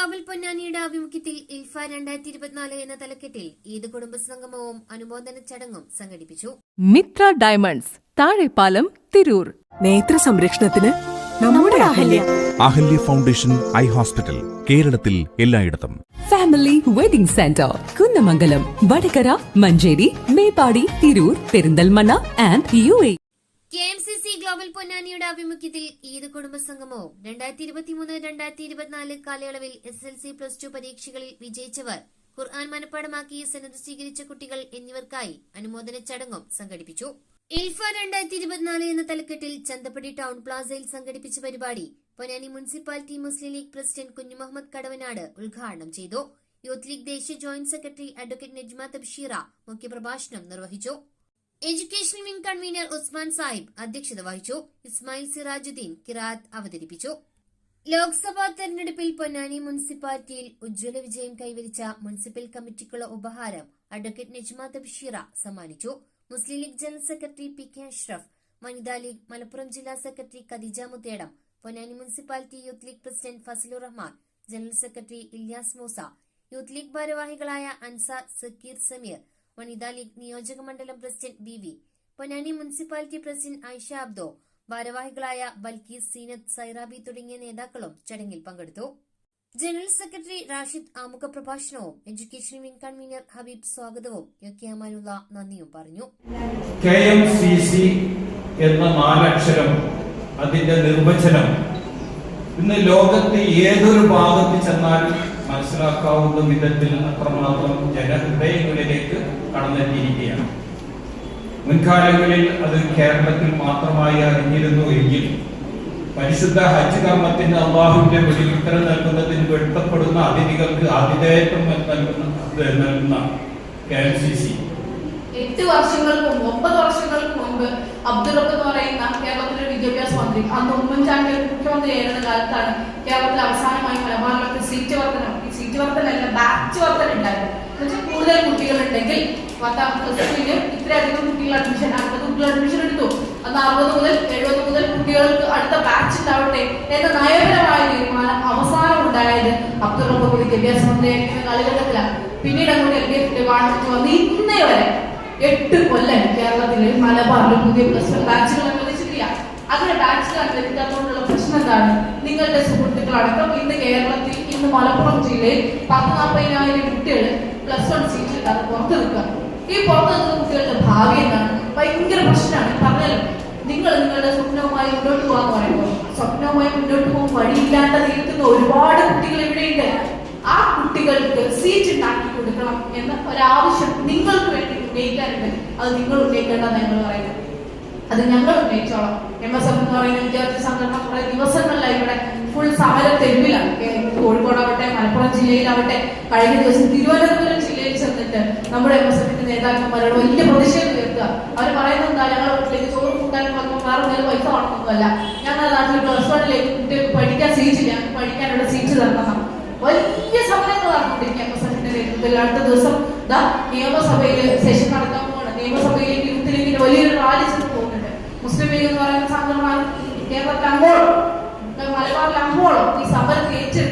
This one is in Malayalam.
ഗ്ലോബൽ പൊന്നാനിയുടെ ആഭിമുഖ്യത്തിൽ ഇൽഫ രണ്ടായിരത്തി ഇരുപത്തിനാല് എന്ന തലക്കെട്ടിൽ ഈദ് കുടുംബ സംഗമവും അനുമോദന ചടങ്ങും സംഘടിപ്പിച്ചു. മിത്ര ഡയമണ്ട്സ് താഴെപ്പാലം തിരൂർ. നേത്ര സംരക്ഷണത്തിന് നമ്മുടെ Ahalya. Ahalya. Foundation eye hospital കേരളത്തിൽ എല്ലായിടത്തും. Family wedding centre Kunnamangalam Vadakara Manjeri Meppadi Tirur Perinthalmanna and U A. K M C C global പൊന്നാനിയുടെ ആഭിമുഖ്യത്തിൽ ഈദ് കുടുംബസംഗമോ രണ്ടായിരത്തി രണ്ടായിരത്തി ഇരുപത്തിമൂന്ന് രണ്ടായിരത്തി ഇരുപത്തിനാല് കാലയളവിൽ S L C plus two പരീക്ഷകളിൽ വിജയിച്ചവർ ഖുർആൻ മനപ്പാടമാക്കി സന്നദ്ധ സ്വീകരിച്ച കുട്ടികൾ എന്നിവർക്കായി അനുമോദന ചടങ്ങും സംഘടിപ്പിച്ചു. ഇൽഫ രണ്ടായിരത്തി ഇരുപത്തിനാല് എന്ന തലക്കെട്ടിൽ ചന്തപ്പടി ടൗൺ പ്ലാസയിൽ സംഘടിപ്പിച്ച പരിപാടി Ponnani municipality Muslim League president Kunjumuhammed Kadavanad ഉദ്ഘാടനം ചെയ്തു. യൂത്ത് ലീഗ് ദേശീയ joint secretary advocate Najma Thabsheera മുഖ്യപ്രഭാഷണം നിർവഹിച്ചു. Education wing convener Usman Sahib അധ്യക്ഷത വഹിച്ചു. ഇസ്മായിൽ സിറാജുദ്ദീൻ കിറാത്ത് അവതരിപ്പിച്ചു. ലോക്സഭാ തെരഞ്ഞെടുപ്പിൽ പൊന്നാനി മുനിസിപ്പാലിറ്റിയിൽ ഉജ്ജ്വല വിജയം കൈവരിച്ച മുനിസിപ്പൽ കമ്മിറ്റിക്കുള്ള ഉപഹാരം അഡ്വക്കേറ്റ് നജ്മ തബ്ഷീറ സമ്മാനിച്ചു. Muslim League general secretary P K Ashraf വനിതാ ലീഗ് മലപ്പുറം ജില്ലാ secretary Khadeeja Muthedam Ponnani municipality youth league president Fazalur Rahman general secretary Ilyas Moosa youth league ഭാരവാഹികളായ അൻസാർ സക്കീർ സമീർ വനിതാ ലീഗ് നിയോജക മണ്ഡലം president B V. Ponnani municipality president Aisha Abdo ഭാരവാഹികളായ ബൽക്കീസ് സീനത്ത് സൈറാബി തുടങ്ങിയ നേതാക്കളും ചടങ്ങിൽ പങ്കെടുത്തു. ജനറൽ സെക്രട്ടറി റാഷിദ് ആമുഖ പ്രഭാഷണവും എഡ്യൂക്കേഷൻ വിംഗ് കൺവീനർ ഹബീബ് സ്വാഗതവും യൊക്കിയാമാനുള്ള നന്ദിയും പറഞ്ഞു. കെ എം സി സി എന്ന നാലക്ഷരം അതിന്റെ നിർവചനം ഇന്ന് ലോകത്ത് ഏതൊരു ഭാഗത്ത് ചെന്നാലും മനസ്സിലാക്കാവുന്ന വിധത്തിൽ അത്രമാത്രം ജനഹൃദയങ്ങളിലേക്ക് കടന്നെത്തിയിരിക്കുകയാണ്. മുൻകാലങ്ങളിൽ അത് കേരളത്തിൽ മാത്രമായി അറിഞ്ഞിരുന്നു എങ്കിൽ പരിശുദ്ധ ഹജ്ജ് കർമ്മത്തിന് അള്ളാഹുവിന്റെ വെടിയുത്തരം നൽകുന്നതിന് വെട്ടപ്പെടുന്ന അതിഥികൾക്ക് ആതിഥേയത്വം നൽകുന്ന നൽകുന്ന കെ എം സി സി. എട്ട് വർഷങ്ങൾക്ക് മുമ്പ് ഒമ്പത് വർഷങ്ങൾക്ക് മുമ്പ് അബ്ദുൾ റബ്ബ് എന്ന് പറയുന്ന കേരളത്തിലെ വിദ്യാഭ്യാസ മന്ത്രി. അന്ന് ഉമ്മൻചാണ്ടി മുഖ്യമന്ത്രി ആയിരുന്ന കാലത്താണ് കേരളത്തിൽ അവസാനമായി മലബാറിലൊക്കെ സീറ്റ് വർധനം സീറ്റ് വർധനല്ല ബാച്ച് വർധന ഉണ്ടായിരുന്നു കൂടുതൽ കുട്ടികൾ ഉണ്ടെങ്കിൽ പത്താം പ്ലസ് ടുവിന് ഇത്രയധികം കുട്ടികൾ അഡ്മിഷൻ അറുപത് കുട്ടികൾ അഡ്മിഷൻ എടുത്തു. അത് അറുപത് മുതൽ എഴുപത് മുതൽ കുട്ടികൾക്ക് അടുത്ത ബാച്ച് ഉണ്ടാവട്ടെ എന്ന നയപരമായ തീരുമാനം അവസാനം ഉണ്ടായത് അബ്ദുൾ റബ്ബ് വിദ്യാഭ്യാസ മന്ത്രിയായിരിക്കുന്ന കാലഘട്ടത്തിലാണ്. പിന്നീട് അങ്ങോട്ട് എൽ ഡി എഫിന്റെ വാണിജ്യ വന്ന് ഇന്നേ എട്ട് കൊല്ലം കേരളത്തിൽ മലബാറിൽ പുതിയ പ്ലസ് വൺ ബാച്ചുകൾ അനുവദിച്ചിട്ടില്ല അങ്ങനെ ബാച്ചുകൾ അനുവദിക്കാത്തതുകൊണ്ടുള്ള പ്രശ്നം എന്താണ്? നിങ്ങളുടെ സുഹൃത്തുക്കളടക്കം ഇന്ന് കേരളത്തിൽ ഇന്ന് മലപ്പുറം ജില്ലയിൽ പത്ത് നാൽപ്പതിനായിരം കുട്ടികൾ പ്ലസ് വൺ സീറ്റ് കിട്ടാതെ പുറത്ത് നിൽക്കുക. ഈ പുറത്ത് നിൽക്കുന്ന കുട്ടികളുടെ ഭാവി എന്താണ്? ഭയങ്കര പ്രശ്നമാണ്. പറഞ്ഞാലും നിങ്ങൾ നിങ്ങളുടെ സ്വപ്നവുമായി മുന്നോട്ട് പോകാന്ന് പറയുമ്പോൾ സ്വപ്നവുമായി മുന്നോട്ട് പോകാൻ വഴിയില്ലാണ്ട് നിൽക്കുന്ന ഒരുപാട് കുട്ടികൾ ഇവിടെയുണ്ട്. ആ കുട്ടികൾക്ക് സീറ്റ് ഉണ്ടാക്കി കൊടുക്കണം എന്ന ഒരാവശ്യം നിങ്ങൾക്ക് വേണ്ടി ഉന്നയിക്കാനുണ്ട്. അത് നിങ്ങൾ ഉന്നയിക്കേണ്ടെന്ന് ഞങ്ങൾ പറയുന്നത് അത് ഞങ്ങൾ ഉന്നയിച്ചോളാം. എം എസ് എഫ് എന്ന് പറയുന്ന വിദ്യാർത്ഥി സംഘടന കുറെ ദിവസങ്ങളിലായി ഇവിടെ ഫുൾ സമര ജില്ലയിലാവട്ടെ. കഴിഞ്ഞ ദിവസം തിരുവനന്തപുരം ജില്ലയിൽ ചെന്നിട്ട് നമ്മുടെ എം എസ് എഫിന്റെ നേതാക്കന്മാരോട് വലിയ പ്രതിഷേധം ഉയർത്തുക. അവർ പറയുന്നത് എന്താ ഞങ്ങളുടെ വീട്ടിലേക്ക് ചോറ് കൂട്ടാനും വേറെ നേരം പൈസ വേണമെന്നല്ല ഞങ്ങളുടെ നാട്ടിൽ പ്ലസ് വണ്ണിലേക്ക് കുട്ടികൾക്ക് പഠിക്കാൻ സീറ്റില്ല പഠിക്കാനുള്ള സീറ്റ് തരണം. വലിയ സമരങ്ങൾ നടന്നുകൊണ്ടിരിക്കുക എം എസ് എഫിന്റെ നേതൃത്വത്തിൽ. അടുത്ത ദിവസം ദാ നിയമസഭയിൽ സെഷൻ നടക്കാൻ പോവാണ്. നിയമസഭയിലേക്ക് യൂത്തിലേക്ക് വലിയൊരു റാലി ചെന്ന് പോകുന്നുണ്ട്. മുസ്ലിം ലീഗ് എന്ന് പറയുന്ന സംഘടന കേരളത്തിൽ അങ്ങോളം മലബാറിൽ അങ്ങോളം ഈ സമരത്തെ ഏറ്റെടുത്ത്